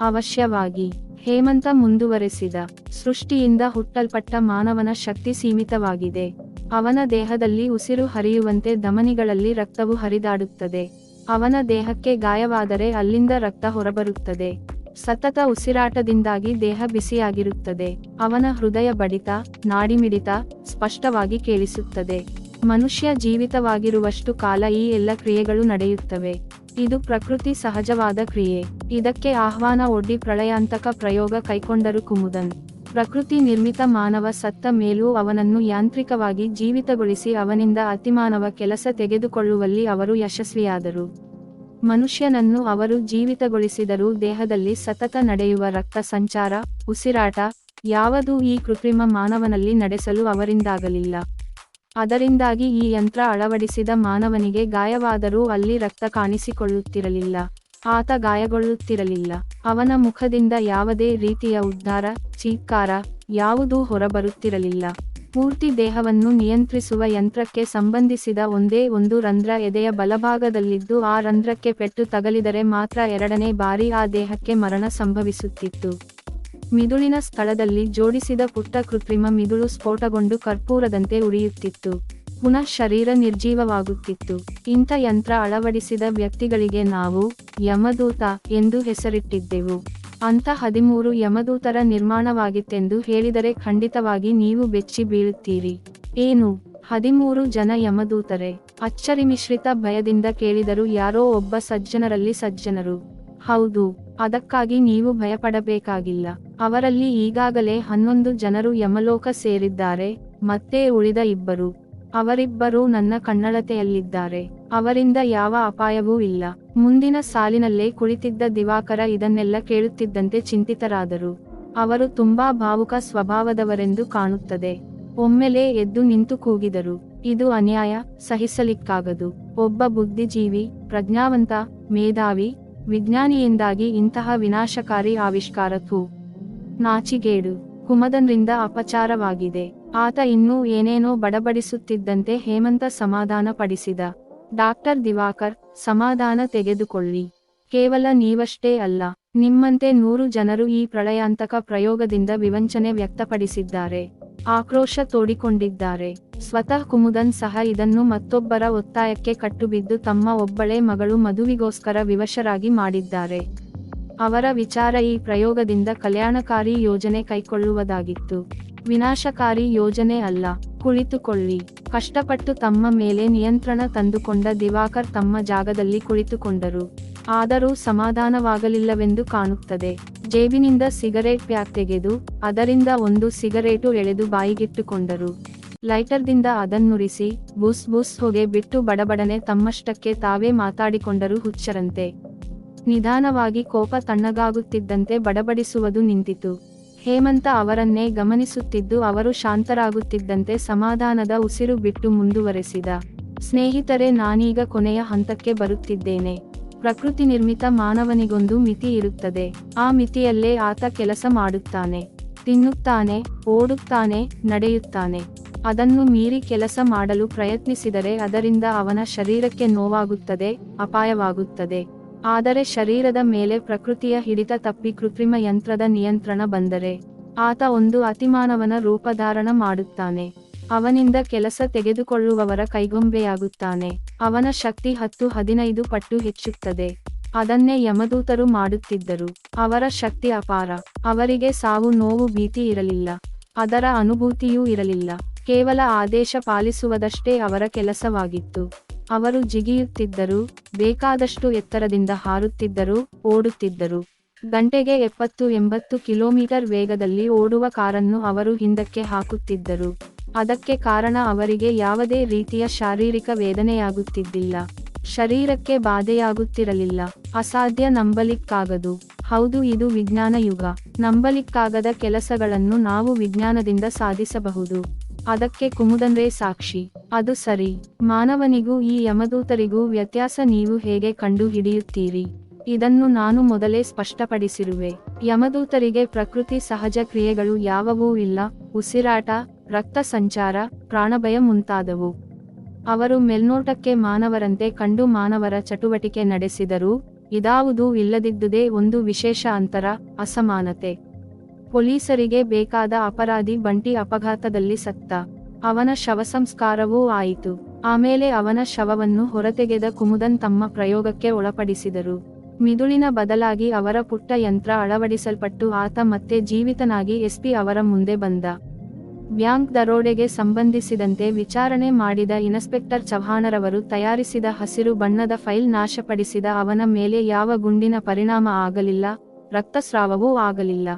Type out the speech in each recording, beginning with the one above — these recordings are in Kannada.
ಅವಶ್ಯವಾಗಿ ಹೇಮಂತ ಮುಂದುವರೆಸಿದ ಸೃಷ್ಟಿಯಿಂದ ಹುಟ್ಟಲ್ಪಟ್ಟ ಮಾನವನ ಶಕ್ತಿ ಸೀಮಿತವಾಗಿದೆ. ಅವನ ದೇಹದಲ್ಲಿ ಉಸಿರು ಹರಿಯುವಂತೆ ಧಮನಿಗಳಲ್ಲಿ ರಕ್ತವು ಹರಿದಾಡುತ್ತದೆ. ಅವನ ದೇಹಕ್ಕೆ ಗಾಯವಾದರೆ ಅಲ್ಲಿಂದ ರಕ್ತ ಹೊರಬರುತ್ತದೆ. ಸತತ ಉಸಿರಾಟದಿಂದಾಗಿ ದೇಹ ಬಿಸಿಯಾಗಿರುತ್ತದೆ. ಅವನ ಹೃದಯ ಬಡಿತ, ನಾಡಿಮಿಡಿತ, ಸ್ಪಷ್ಟವಾಗಿ ಕೇಳಿಸುತ್ತದೆ. ಮನುಷ್ಯ ಜೀವಿತವಾಗಿರುವಷ್ಟು ಕಾಲ ಈ ಎಲ್ಲ ಕ್ರಿಯೆಗಳು ನಡೆಯುತ್ತವೆ. ಇದು ಪ್ರಕೃತಿ ಸಹಜವಾದ ಕ್ರಿಯೆ. ಇದಕ್ಕೆ ಆಹ್ವಾನ ಒಡ್ಡಿ ಪ್ರಳಯಾಂತಕ ಪ್ರಯೋಗ ಕೈಕೊಂಡರು ಕುಮುದನ್. ಪ್ರಕೃತಿ ನಿರ್ಮಿತ ಮಾನವ ಸತ್ತ ಮೇಲೂ ಅವನನ್ನು ಯಾಂತ್ರಿಕವಾಗಿ ಜೀವಿತಗೊಳಿಸಿ ಅವನಿಂದ ಅತಿಮಾನವ ಕೆಲಸ ತೆಗೆದುಕೊಳ್ಳುವಲ್ಲಿ ಅವರು ಯಶಸ್ವಿಯಾದರು. ಮನುಷ್ಯನನ್ನು ಅವರು ಜೀವಿತಗೊಳಿಸಿದರೂ ದೇಹದಲ್ಲಿ ಸತತ ನಡೆಯುವ ರಕ್ತ ಸಂಚಾರ, ಉಸಿರಾಟ, ಯಾವುದೂ ಈ ಕೃತ್ರಿಮ ಮಾನವನಲ್ಲಿ ನಡೆಸಲು ಅವರಿಂದಾಗಲಿಲ್ಲ. ಅದರಿಂದಾಗಿ ಈ ಯಂತ್ರ ಅಳವಡಿಸಿದ ಮಾನವನಿಗೆ ಗಾಯವಾದರೂ ಅಲ್ಲಿ ರಕ್ತ ಕಾಣಿಸಿಕೊಳ್ಳುತ್ತಿರಲಿಲ್ಲ. ಆತ ಗಾಯಗೊಳ್ಳುತ್ತಿರಲಿಲ್ಲ. ಅವನ ಮುಖದಿಂದ ಯಾವುದೇ ರೀತಿಯ ಉದ್ಧಾರ ಚೀತ್ಕಾರ ಯಾವುದೂ ಹೊರಬರುತ್ತಿರಲಿಲ್ಲ. ಪೂರ್ತಿ ದೇಹವನ್ನು ನಿಯಂತ್ರಿಸುವ ಯಂತ್ರಕ್ಕೆ ಸಂಬಂಧಿಸಿದ ಒಂದೇ ಒಂದು ರಂಧ್ರ ಎದೆಯ ಬಲಭಾಗದಲ್ಲಿದ್ದು ಆ ರಂಧ್ರಕ್ಕೆ ಪೆಟ್ಟು ತಗಲಿದರೆ ಮಾತ್ರ ಎರಡನೇ ಬಾರಿ ಆ ದೇಹಕ್ಕೆ ಮರಣ ಸಂಭವಿಸುತ್ತಿತ್ತು. ಮಿದುಳಿನ ಸ್ಥಳದಲ್ಲಿ ಜೋಡಿಸಿದ ಪುಟ್ಟ ಕೃತ್ರಿಮ ಮಿದುಳು ಸ್ಫೋಟಗೊಂಡು ಕರ್ಪೂರದಂತೆ ಉರಿಯುತ್ತಿತ್ತು. ಪುನಃ ಶರೀರ ನಿರ್ಜೀವವಾಗುತ್ತಿತ್ತು. ಇಂಥ ಯಂತ್ರ ಅಳವಡಿಸಿದ ವ್ಯಕ್ತಿಗಳಿಗೆ ನಾವು ಯಮದೂತ ಎಂದು ಹೆಸರಿಟ್ಟಿದ್ದೆವು. ಅಂತ ಹದಿಮೂರು ಯಮದೂತರ ನಿರ್ಮಾಣವಾಗಿತ್ತೆಂದು ಹೇಳಿದರೆ ಖಂಡಿತವಾಗಿ ನೀವು ಬೆಚ್ಚಿ ಬೀಳುತ್ತೀರಿ. ಏನು? ಹದಿಮೂರು ಜನ ಯಮದೂತರೆ? ಅಚ್ಚರಿ ಮಿಶ್ರಿತ ಭಯದಿಂದ ಕೇಳಿದರು ಯಾರೋ ಒಬ್ಬ ಸಜ್ಜನರಲ್ಲಿ ಸಜ್ಜನರು. ಹೌದು, ಅದಕ್ಕಾಗಿ ನೀವು ಭಯಪಡಬೇಕಾಗಿಲ್ಲ. ಅವರಲ್ಲಿ ಈಗಾಗಲೇ ಹನ್ನೊಂದು ಜನರು ಯಮಲೋಕ ಸೇರಿದ್ದಾರೆ, ಮತ್ತೆ ಉಳಿದ ಇಬ್ಬರು. ಅವರಿಬ್ಬರೂ ನನ್ನ ಕಣ್ಣಳತೆಯಲ್ಲಿದ್ದಾರೆ ಅವರಿಂದ ಯಾವ ಅಪಾಯವೂ ಇಲ್ಲ. ಮುಂದಿನ ಸಾಲಿನಲ್ಲೇ ಕುಳಿತಿದ್ದ ದಿವಾಕರ ಇದನ್ನೆಲ್ಲ ಕೇಳುತ್ತಿದ್ದಂತೆ ಚಿಂತಿತರಾದರು. ಅವರು ತುಂಬಾ ಭಾವುಕ ಸ್ವಭಾವದವರೆಂದು ಕಾಣುತ್ತದೆ. ಒಮ್ಮೆಲೇ ಎದ್ದು ನಿಂತು ಕೂಗಿದರು. ಇದು ಅನ್ಯಾಯ, ಸಹಿಸಲಿಕ್ಕಾಗದು. ಒಬ್ಬ ಬುದ್ಧಿಜೀವಿ, ಪ್ರಜ್ಞಾವಂತ, ಮೇಧಾವಿ, ವಿಜ್ಞಾನಿಯಿಂದಾಗಿ ಇಂತಹ ವಿನಾಶಕಾರಿ ಆವಿಷ್ಕಾರಕ್ಕೂ ನಾಚಿಗೇಡು. ಕುಮದನ್ರಿಂದ ಅಪಚಾರವಾಗಿದೆ. ಆತ ಇನ್ನೂ ಏನೇನೋ ಬಡಬಡಿಸುತ್ತಿದ್ದಂತೆ ಹೇಮಂತ ಸಮಾಧಾನ ಪಡಿಸಿದ ಡಾಕ್ಟರ್ ದಿವಾಕರ್, ಸಮಾಧಾನ ತೆಗೆದುಕೊಳ್ಳಿ. ಕೇವಲ ನೀವಷ್ಟೇ ಅಲ್ಲ, ನಿಮ್ಮಂತೆ ನೂರು ಜನರು ಈ ಪ್ರಳಯಾಂತಕ ಪ್ರಯೋಗದಿಂದ ವಿವಂಚನೆ ವ್ಯಕ್ತಪಡಿಸಿದ್ದಾರೆ. ಆಕ್ರೋಶ ತೋಡಿಕೊಂಡಿದ್ದಾರೆ. ಸ್ವತಃ ಕುಮುದನ್ ಸಹ ಇದನ್ನು ಮತ್ತೊಬ್ಬರ ಒತ್ತಾಯಕ್ಕೆ ಕಟ್ಟುಬಿದ್ದು ತಮ್ಮ ಒಬ್ಬಳೆ ಮಗಳು ಮದುವಿಗೋಸ್ಕರ ವಿವಶರಾಗಿ ಮಾಡಿದ್ದಾರೆ. ಅವರ ವಿಚಾರ ಈ ಪ್ರಯೋಗದಿಂದ ಕಲ್ಯಾಣಕಾರಿ ಯೋಜನೆ ಕೈಕೊಳ್ಳುವುದಾಗಿತ್ತು. ವಿನಾಶಕಾರಿ ಯೋಜನೆ ಅಲ್ಲ. ಕುಳಿತುಕೊಳ್ಳಿ. ಕಷ್ಟಪಟ್ಟು ತಮ್ಮ ಮೇಲೆ ನಿಯಂತ್ರಣ ತಂದುಕೊಂಡ ದಿವಾಕರ್ ತಮ್ಮ ಜಾಗದಲ್ಲಿ ಕುಳಿತುಕೊಂಡರು. ಆದರೂ ಸಮಾಧಾನವಾಗಲಿಲ್ಲವೆಂದು ಕಾಣುತ್ತದೆ. ಜೇಬಿನಿಂದ ಸಿಗರೇಟ್ ಪ್ಯಾಕ್ ತೆಗೆದು, ಅದರಿಂದ ಒಂದು ಸಿಗರೇಟು ಎಳೆದು ಬಾಯಿಗಿಟ್ಟುಕೊಂಡರು. ಲೈಟರ್ದಿಂದ ಅದನ್ನುರಿಸಿ, ಬುಸ್ ಬುಸ್ ಹೊಗೆ ಬಿಟ್ಟು ಬಡಬಡನೆ ತಮ್ಮಷ್ಟಕ್ಕೆ ತಾವೇ ಮಾತಾಡಿಕೊಂಡರು ಹುಚ್ಚರಂತೆ. ನಿಧಾನವಾಗಿ ಕೋಪ ತಣ್ಣಗಾಗುತ್ತಿದ್ದಂತೆ ಬಡಬಡಿಸುವುದು ನಿಂತಿತು. ಹೇಮಂತ ಅವರನ್ನೇ ಗಮನಿಸುತ್ತಿದ್ದು ಅವರು ಶಾಂತರಾಗುತ್ತಿದ್ದಂತೆ ಸಮಾಧಾನದ ಉಸಿರು ಬಿಟ್ಟು ಮುಂದುವರೆಸಿದ. ಸ್ನೇಹಿತರೆ, ನಾನೀಗ ಕೊನೆಯ ಹಂತಕ್ಕೆ ಬರುತ್ತಿದ್ದೇನೆ. ಪ್ರಕೃತಿ ನಿರ್ಮಿತ ಮಾನವನಿಗೊಂದು ಮಿತಿ ಇರುತ್ತದೆ. ಆ ಮಿತಿಯಲ್ಲೇ ಆತ ಕೆಲಸ ಮಾಡುತ್ತಾನೆ. ತಿನ್ನುತ್ತಾನೆ, ಓಡುತ್ತಾನೆ, ನಡೆಯುತ್ತಾನೆ. ಅದನ್ನು ಮೀರಿ ಕೆಲಸ ಮಾಡಲು ಪ್ರಯತ್ನಿಸಿದರೆ ಅದರಿಂದ ಅವನ ಶರೀರಕ್ಕೆ ನೋವಾಗುತ್ತದೆ, ಅಪಾಯವಾಗುತ್ತದೆ. ಆದರೆ ಶರೀರದ ಮೇಲೆ ಪ್ರಕೃತಿಯ ಹಿಡಿತ ತಪ್ಪಿ ಕೃತ್ರಿಮ ಯಂತ್ರದ ನಿಯಂತ್ರಣ ಬಂದರೆ, ಆತ ಒಂದು ಅತಿಮಾನವನ ರೂಪಧಾರಣ ಮಾಡುತ್ತಾನೆ. ಅವನಿಂದ ಕೆಲಸ ತೆಗೆದುಕೊಳ್ಳುವವರ ಕೈಗೊಂಬೆಯಾಗುತ್ತಾನೆ. ಅವನ ಶಕ್ತಿ ಹತ್ತು ಹದಿನೈದು ಪಟ್ಟು ಹೆಚ್ಚುತ್ತದೆ. ಅದನ್ನೇ ಯಮದೂತರು ಮಾಡುತ್ತಿದ್ದರು. ಅವರ ಶಕ್ತಿ ಅಪಾರ. ಅವರಿಗೆ ಸಾವು ನೋವು ಭೀತಿ ಇರಲಿಲ್ಲ. ಅದರ ಅನುಭೂತಿಯೂ ಇರಲಿಲ್ಲ. ಕೇವಲ ಆದೇಶ ಪಾಲಿಸುವುದಷ್ಟೇ ಅವರ ಕೆಲಸವಾಗಿತ್ತು. ಅವರು ಜಿಗಿಯುತ್ತಿದ್ದರು, ಬೇಕಾದಷ್ಟು ಎತ್ತರದಿಂದ ಹಾರುತ್ತಿದ್ದರು, ಓಡುತ್ತಿದ್ದರು. ಗಂಟೆಗೆ ಎಪ್ಪತ್ತು ಎಂಬತ್ತು ಕಿಲೋಮೀಟರ್ ವೇಗದಲ್ಲಿ ಓಡುವ ಕಾರನ್ನು ಅವರು ಹಿಂದಕ್ಕೆ ಹಾಕುತ್ತಿದ್ದರು. ಅದಕ್ಕೆ ಕಾರಣ ಅವರಿಗೆ ಯಾವುದೇ ರೀತಿಯ ಶಾರೀರಿಕ ವೇದನೆಯಾಗುತ್ತಿದ್ದಿಲ್ಲ. ಶರೀರಕ್ಕೆ ಬಾಧೆಯಾಗುತ್ತಿರಲಿಲ್ಲ. ಅಸಾಧ್ಯ ನಂಬಲಿಕ್ಕಾಗದು. ಹೌದು, ಇದು ವಿಜ್ಞಾನ ಯುಗ. ನಂಬಲಿಕ್ಕಾಗದ ಕೆಲಸಗಳನ್ನು ನಾವು ವಿಜ್ಞಾನದಿಂದ ಸಾಧಿಸಬಹುದು. ಅದಕ್ಕೆ ಕುಮುದನ್ರೇ ಸಾಕ್ಷಿ. ಅದು ಸರಿ. ಮಾನವನಿಗೂ ಈ ಯಮದೂತರಿಗೂ ವ್ಯತ್ಯಾಸ ನೀವು ಹೇಗೆ ಕಂಡು ಹಿಡಿಯುತ್ತೀರಿ ಇದನ್ನು ನಾನು ಮೊದಲೇ ಸ್ಪಷ್ಟಪಡಿಸಿರುವೆ. ಯಮದೂತರಿಗೆ ಪ್ರಕೃತಿ ಸಹಜ ಕ್ರಿಯೆಗಳು ಯಾವುವೂ ಇಲ್ಲ. ಉಸಿರಾಟ, ರಕ್ತ ಸಂಚಾರ, ಪ್ರಾಣಭಯ ಮುಂತಾದವು. ಅವರು ಮೇಲ್ನೋಟಕ್ಕೆ ಮಾನವರಂತೆ ಕಂಡು ಮಾನವರ ಚಟುವಟಿಕೆ ನಡೆಸಿದರೂ, ಇದಾವುದೂ ಇಲ್ಲದಿದ್ದುದೇ ಒಂದು ವಿಶೇಷ ಅಂತರ, ಅಸಮಾನತೆ. ಪೊಲೀಸರಿಗೆ ಬೇಕಾದ ಅಪರಾಧಿ ಬಂಟಿ ಅಪಘಾತದಲ್ಲಿ ಸತ್ತ. ಅವನ ಶವಸಂಸ್ಕಾರವೂ ಆಯಿತು. ಆಮೇಲೆ ಅವನ ಶವವನ್ನು ಹೊರತೆಗೆದ ಕುಮುದನ್ ತಮ್ಮ ಪ್ರಯೋಗಕ್ಕೆ ಒಳಪಡಿಸಿದರು. ಮಿದುಳಿನ ಬದಲಾಗಿ ಅವರ ಪುಟ್ಟ ಯಂತ್ರ ಅಳವಡಿಸಲ್ಪಟ್ಟು ಆತ ಮತ್ತೆ ಜೀವಿತನಾಗಿ ಎಸ್ಪಿ ಅವರ ಮುಂದೆ ಬಂದ. ಬ್ಯಾಂಕ್ ದರೋಡೆಗೆ ಸಂಬಂಧಿಸಿದಂತೆ ವಿಚಾರಣೆ ಮಾಡಿದ ಇನ್ಸ್ಪೆಕ್ಟರ್ ಚವ್ಹಾಣರವರು ತಯಾರಿಸಿದ ಹಸಿರು ಬಣ್ಣದ ಫೈಲ್ ನಾಶಪಡಿಸಿದ ಅವನ ಮೇಲೆ ಯಾವ ಗುಂಡಿನ ಪರಿಣಾಮ ಆಗಲಿಲ್ಲ, ರಕ್ತಸ್ರಾವವೂ ಆಗಲಿಲ್ಲ.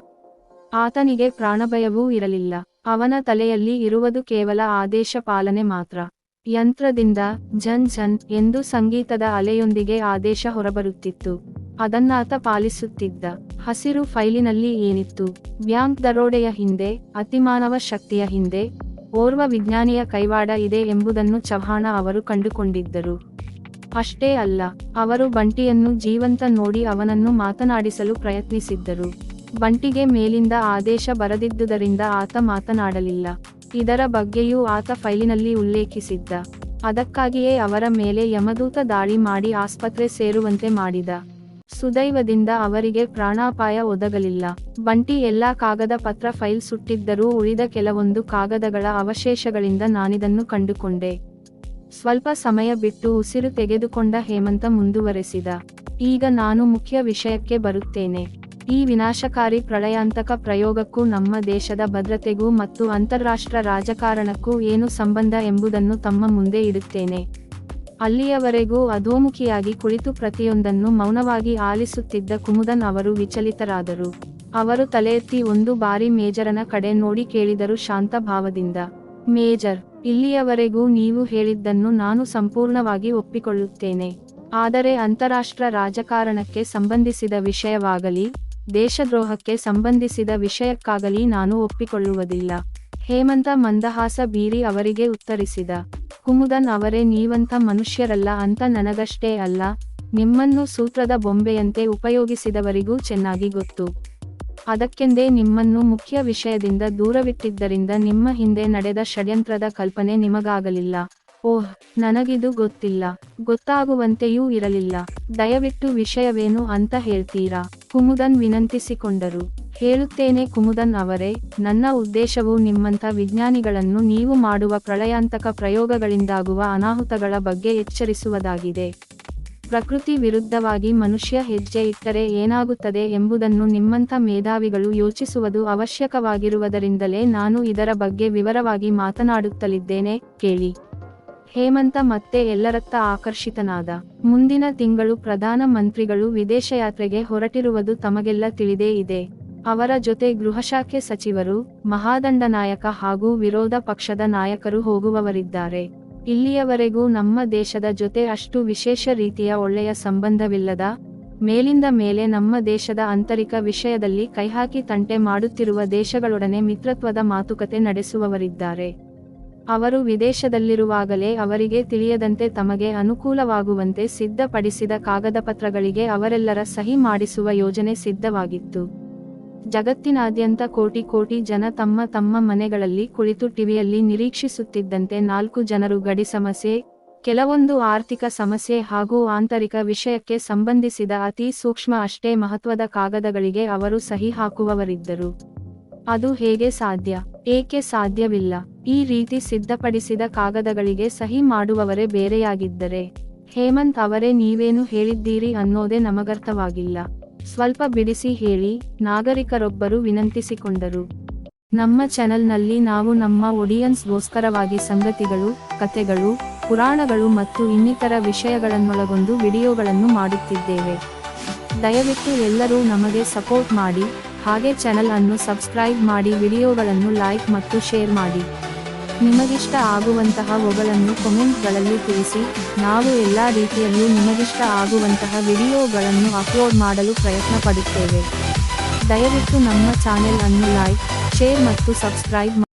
ಆತನಿಗೆ ಪ್ರಾಣಭಯವೂ ಇರಲಿಲ್ಲ. ಅವನ ತಲೆಯಲ್ಲಿ ಇರುವುದು ಕೇವಲ ಆದೇಶ ಪಾಲನೆ ಮಾತ್ರ. ಯಂತ್ರದಿಂದ ಝನ್ ಝನ್ ಎಂದು ಸಂಗೀತದ ಅಲೆಯೊಂದಿಗೆ ಆದೇಶ ಹೊರಬರುತ್ತಿತ್ತು. ಅದನ್ನಾತ ಪಾಲಿಸುತ್ತಿದ್ದ ಹಸಿರು ಫೈಲಿನಲ್ಲಿ ಏನಿತ್ತು? ಬ್ಯಾಂಕ್ ದರೋಡೆಯ ಹಿಂದೆ, ಅತಿಮಾನವ ಶಕ್ತಿಯ ಹಿಂದೆ, ಓರ್ವ ವಿಜ್ಞಾನಿಯ ಕೈವಾಡ ಇದೆ ಎಂಬುದನ್ನು ಚವ್ಹಾಣ ಅವರು ಕಂಡುಕೊಂಡಿದ್ದರು. ಅಷ್ಟೇ ಅಲ್ಲ, ಅವರು ಬಂಟಿಯನ್ನು ಜೀವಂತ ನೋಡಿ ಅವನನ್ನು ಮಾತನಾಡಿಸಲು ಪ್ರಯತ್ನಿಸಿದ್ದರು. ಬಂಟಿಗೆ ಮೇಲಿಂದ ಆದೇಶ ಬರದಿದ್ದುದರಿಂದ ಆತ ಮಾತನಾಡಲಿಲ್ಲ. ಇದರ ಬಗ್ಗೆಯೂ ಆತ ಫೈಲಿನಲ್ಲಿ ಉಲ್ಲೇಖಿಸಿದ್ದ. ಅದಕ್ಕಾಗಿಯೇ ಅವರ ಮೇಲೆ ಯಮದೂತ ದಾಳಿ ಮಾಡಿ ಆಸ್ಪತ್ರೆ ಸೇರುವಂತೆ ಮಾಡಿದ. ಸುದೈವದಿಂದ ಅವರಿಗೆ ಪ್ರಾಣಾಪಾಯ ಒದಗಲಿಲ್ಲ. ಬಂಟಿ ಎಲ್ಲಾ ಕಾಗದ ಪತ್ರ ಫೈಲ್ ಸುಟ್ಟಿದ್ದರೂ ಉಳಿದ ಕೆಲವೊಂದು ಕಾಗದಗಳ ಅವಶೇಷಗಳಿಂದ ನಾನಿದನ್ನು ಕಂಡುಕೊಂಡೆ. ಸ್ವಲ್ಪ ಸಮಯ ಬಿಟ್ಟು ಉಸಿರು ತೆಗೆದುಕೊಂಡ ಹೇಮಂತ ಮುಂದುವರೆಸಿದ. ಈಗ ನಾನು ಮುಖ್ಯ ವಿಷಯಕ್ಕೆ ಬರುತ್ತೇನೆ. ಈ ವಿನಾಶಕಾರಿ ಪ್ರಳಯಾಂತಕ ಪ್ರಯೋಗಕ್ಕೂ ನಮ್ಮ ದೇಶದ ಭದ್ರತೆಗೂ ಮತ್ತು ಅಂತಾರಾಷ್ಟ್ರ ರಾಜಕಾರಣಕ್ಕೂ ಏನು ಸಂಬಂಧ ಎಂಬುದನ್ನು ತಮ್ಮ ಮುಂದೆ ಇಡುತ್ತೇನೆ. ಅಲ್ಲಿಯವರೆಗೂ ಅಧೋಮುಖಿಯಾಗಿ ಕುಳಿತು ಪ್ರತಿಯೊಂದನ್ನು ಮೌನವಾಗಿ ಆಲಿಸುತ್ತಿದ್ದ ಕುಮುದನ್ ಅವರು ವಿಚಲಿತರಾದರು. ಅವರು ತಲೆ ಒಂದು ಬಾರಿ ಮೇಜರನ ಕಡೆ ನೋಡಿ ಕೇಳಿದರು ಶಾಂತ ಭಾವದಿಂದ. ಮೇಜರ್, ಇಲ್ಲಿಯವರೆಗೂ ನೀವು ಹೇಳಿದ್ದನ್ನು ನಾನು ಸಂಪೂರ್ಣವಾಗಿ ಒಪ್ಪಿಕೊಳ್ಳುತ್ತೇನೆ. ಆದರೆ ಅಂತಾರಾಷ್ಟ್ರ ರಾಜಕಾರಣಕ್ಕೆ ಸಂಬಂಧಿಸಿದ ವಿಷಯವಾಗಲಿ ದೇಶದ್ರೋಹಕ್ಕೆ ಸಂಬಂಧಿಸಿದ ವಿಷಯಕ್ಕಾಗಲಿ ನಾನು ಒಪ್ಪಿಕೊಳ್ಳುವುದಿಲ್ಲ. ಹೇಮಂತ ಮಂದಹಾಸ ಬೀರಿ ಅವರಿಗೆ ಉತ್ತರಿಸಿದ. ಕುಮುದನ್ ಅವರೇ, ನೀವಂಥ ಮನುಷ್ಯರಲ್ಲ ಅಂತ ನನಗಷ್ಟೇ ಅಲ್ಲ. ನಿಮ್ಮನ್ನು ಸೂತ್ರದ ಬೊಂಬೆಯಂತೆ ಉಪಯೋಗಿಸಿದವರಿಗೂ ಚೆನ್ನಾಗಿ ಗೊತ್ತು. ಅದಕ್ಕೆಂದೇ ನಿಮ್ಮನ್ನು ಮುಖ್ಯ ವಿಷಯದಿಂದ ದೂರವಿಟ್ಟಿದ್ದರಿಂದ ನಿಮ್ಮ ಹಿಂದೆ ನಡೆದ ಷಡ್ಯಂತ್ರದ ಕಲ್ಪನೆ ನಿಮಗಾಗಲಿಲ್ಲ. ಓಹ್, ನನಗಿದು ಗೊತ್ತಿಲ್ಲ. ಗೊತ್ತಾಗುವಂತೆಯೂ ಇರಲಿಲ್ಲ. ದಯವಿಟ್ಟು ವಿಷಯವೇನು ಅಂತ ಹೇಳ್ತೀರಾ? ಕುಮುದನ್ ವಿನಂತಿಸಿಕೊಂಡರು. ಹೇಳುತ್ತೇನೆ ಕುಮುದನ್ ಅವರೇ, ನನ್ನ ಉದ್ದೇಶವು ನಿಮ್ಮಂಥ ವಿಜ್ಞಾನಿಗಳನ್ನು ನೀವು ಮಾಡುವ ಪ್ರಳಯಾಂತಕ ಪ್ರಯೋಗಗಳಿಂದಾಗುವ ಅನಾಹುತಗಳ ಬಗ್ಗೆ ಎಚ್ಚರಿಸುವುದಾಗಿದೆ. ಪ್ರಕೃತಿ ವಿರುದ್ಧವಾಗಿ ಮನುಷ್ಯ ಹೆಜ್ಜೆ ಇಟ್ಟರೆ ಏನಾಗುತ್ತದೆ ಎಂಬುದನ್ನು ನಿಮ್ಮಂಥ ಮೇಧಾವಿಗಳು ಯೋಚಿಸುವುದು ಅವಶ್ಯಕವಾಗಿರುವುದರಿಂದಲೇ ನಾನು ಇದರ ಬಗ್ಗೆ ವಿವರವಾಗಿ ಮಾತನಾಡುತ್ತಲಿದ್ದೇನೆ, ಕೇಳಿ. ಹೇಮಂತ ಮತ್ತೆ ಎಲ್ಲರತ್ತ ಆಕರ್ಷಿತನಾದ. ಮುಂದಿನ ತಿಂಗಳು ಪ್ರಧಾನ ಮಂತ್ರಿಗಳು ವಿದೇಶಯಾತ್ರೆಗೆ ಹೊರಟಿರುವುದು ತಮಗೆಲ್ಲ ತಿಳಿದೇ ಇದೆ. ಅವರ ಜೊತೆ ಗೃಹಶಾಖೆ ಸಚಿವರು, ಮಹಾದಂಡ ನಾಯಕ ಹಾಗೂ ವಿರೋಧ ಪಕ್ಷದ ನಾಯಕರು ಹೋಗುವವರಿದ್ದಾರೆ. ಇಲ್ಲಿಯವರೆಗೂ ನಮ್ಮ ದೇಶದ ಜೊತೆ ಅಷ್ಟು ವಿಶೇಷ ರೀತಿಯ ಒಳ್ಳೆಯ ಸಂಬಂಧವಿಲ್ಲದ, ಮೇಲಿಂದ ಮೇಲೆ ನಮ್ಮ ದೇಶದ ಆಂತರಿಕ ವಿಷಯದಲ್ಲಿ ಕೈಹಾಕಿ ತಂಟೆ ಮಾಡುತ್ತಿರುವ ದೇಶಗಳೊಡನೆ ಮಿತ್ರತ್ವದ ಮಾತುಕತೆ ನಡೆಸುವವರಿದ್ದಾರೆ. ಅವರು ವಿದೇಶದಲ್ಲಿರುವಾಗಲೇ ಅವರಿಗೆ ತಿಳಿಯದಂತೆ ತಮಗೆ ಅನುಕೂಲವಾಗುವಂತೆ ಸಿದ್ಧಪಡಿಸಿದ ಕಾಗದಪತ್ರಗಳಿಗೆ ಅವರೆಲ್ಲರ ಸಹಿ ಮಾಡಿಸುವ ಯೋಜನೆ ಸಿದ್ಧವಾಗಿತ್ತು. ಜಗತ್ತಿನಾದ್ಯಂತ ಕೋಟಿ ಕೋಟಿ ಜನ ತಮ್ಮ ತಮ್ಮ ಮನೆಗಳಲ್ಲಿ ಕುಳಿತು ಟಿವಿಯಲ್ಲಿ ನಿರೀಕ್ಷಿಸುತ್ತಿದ್ದಂತೆ ನಾಲ್ಕು ಜನರು ಗಡಿ ಸಮಸ್ಯೆ, ಕೆಲವೊಂದು ಆರ್ಥಿಕ ಸಮಸ್ಯೆ ಹಾಗೂ ಆಂತರಿಕ ವಿಷಯಕ್ಕೆ ಸಂಬಂಧಿಸಿದ ಅತಿ ಸೂಕ್ಷ್ಮ ಅಷ್ಟೇ ಮಹತ್ವದ ಕಾಗದಗಳಿಗೆ ಅವರು ಸಹಿ ಹಾಕುವವರಿದ್ದರು. ಅದು ಹೇಗೆ ಸಾಧ್ಯ? ಏಕೆ ಸಾಧ್ಯವಿಲ್ಲ? ಈ ರೀತಿ ಸಿದ್ಧಪಡಿಸಿದ ಕಾಗದಗಳಿಗೆ ಸಹಿ ಮಾಡುವವರೇ ಬೇರೆಯಾಗಿದ್ದರೆ? ಹೇಮಂತ್ ಅವರೇ ನೀವೇನು ಹೇಳಿದ್ದೀರಿ ಅನ್ನೋದೇ ನಮಗರ್ಥವಾಗಿಲ್ಲ. ಸ್ವಲ್ಪ ಬಿಡಿಸಿ ಹೇಳಿ, ನಾಗರಿಕರೊಬ್ಬರು ವಿನಂತಿಸಿಕೊಂಡರು. ನಮ್ಮ ಚಾನೆಲ್ನಲ್ಲಿ ನಾವು ನಮ್ಮ ಒಡಿಯನ್ಸ್ಗೋಸ್ಕರವಾಗಿ ಸಂಗತಿಗಳು, ಕಥೆಗಳು, ಪುರಾಣಗಳು ಮತ್ತು ಇನ್ನಿತರ ವಿಷಯಗಳನ್ನೊಳಗೊಂಡು ವಿಡಿಯೋಗಳನ್ನು ಮಾಡುತ್ತಿದ್ದೇವೆ. ದಯವಿಟ್ಟು ಎಲ್ಲರೂ ನಮಗೆ ಸಪೋರ್ಟ್ ಮಾಡಿ. ಹಾಗೆ ಚಾನೆಲ್ ಅನ್ನು ಸಬ್ಸ್ಕ್ರೈಬ್ ಮಾಡಿ ವಿಡಿಯೋಗಳನ್ನು ಲೈಕ್ ಮತ್ತು ಶೇರ್ ಮಾಡಿ. ನಿಮಗಿಷ್ಟ ಆಗುವಂತಹ ಒಗಳನ್ನು ಕಮೆಂಟ್ಗಳಲ್ಲಿ ತಿಳಿಸಿ, ನಾವು ಎಲ್ಲ ರೀತಿಯಲ್ಲೂ ನಿಮಗಿಷ್ಟ ಆಗುವಂತಹ ವಿಡಿಯೋಗಳನ್ನು ಅಪ್ಲೋಡ್ ಮಾಡಲು ಪ್ರಯತ್ನ ಪಡುತ್ತೇವೆ ದಯವಿಟ್ಟು ನಮ್ಮ ಚಾನೆಲ್ ಅನ್ನು ಲೈಕ್ ಶೇರ್ ಮತ್ತು ಸಬ್ಸ್ಕ್ರೈಬ್